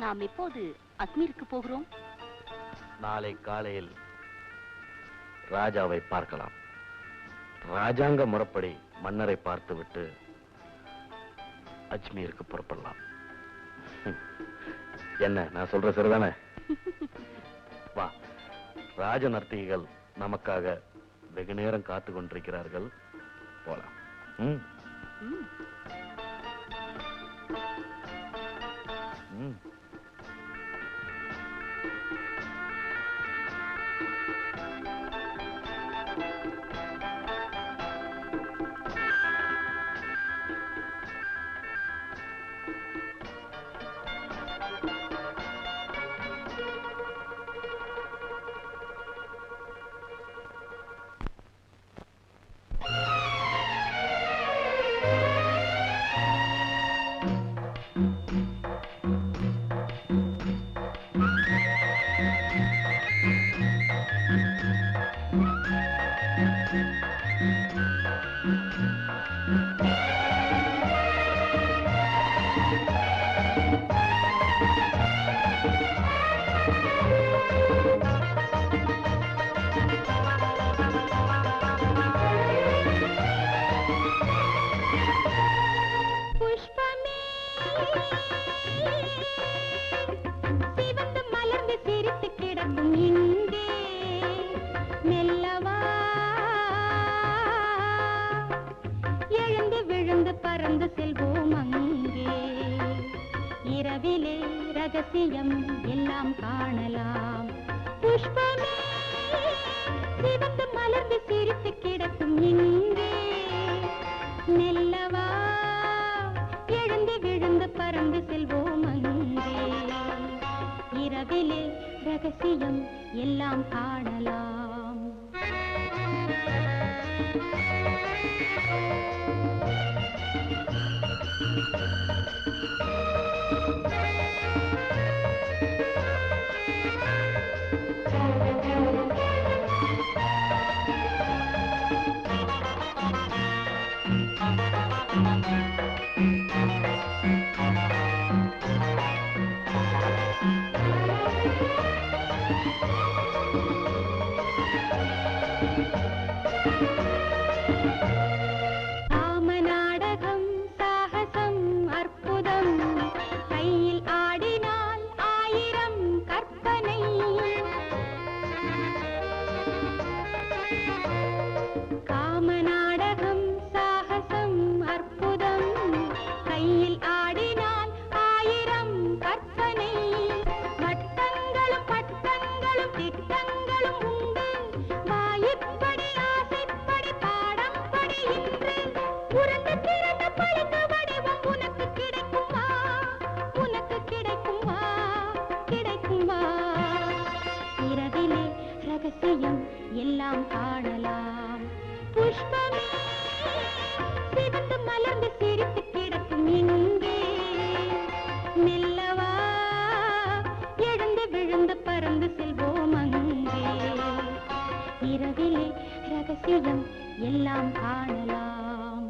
நாம் எப்போது அஸ்மீருக்கு போகிறோம். நாளை காலையில் ராஜாவை பார்க்கலாம். ராஜாங்க முறைப்படி மன்னரை பார்த்துவிட்டு அஜ்மீருக்கு புறப்படலாம். என்ன நான் சொல்ற சரிதானே? வா. ராஜ நர்த்தகிகள் நமக்காக வெகு நேரம் காத்து கொண்டிருக்கிறார்கள். போலாம். ம். ம், ரகசியம் எல்லாம் காணலாம். புஷ்பமே சிவந்து மலர்ந்து சிரித்து கிடக்கும் இங்கே. நெல்லவா எழுந்து விழுந்து பறந்து செல்வோம் அங்கே. இரவிலே ரகசியம் எல்லாம் காணலாம். Thank you. thank you ரகசியம் எல்லாம் காணலாம்.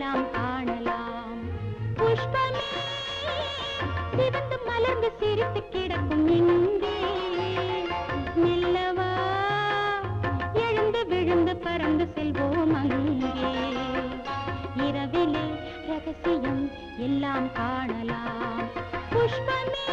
எல்லாம் காணலாம். புஷ்பமே மலர்ந்து சிரித்து கிடக்கும் இங்கே. எழுந்து விழுந்து பறந்து செல்வோம் அங்கே. இரவிலே ரகசியம் எல்லாம் காணலாம். புஷ்பமே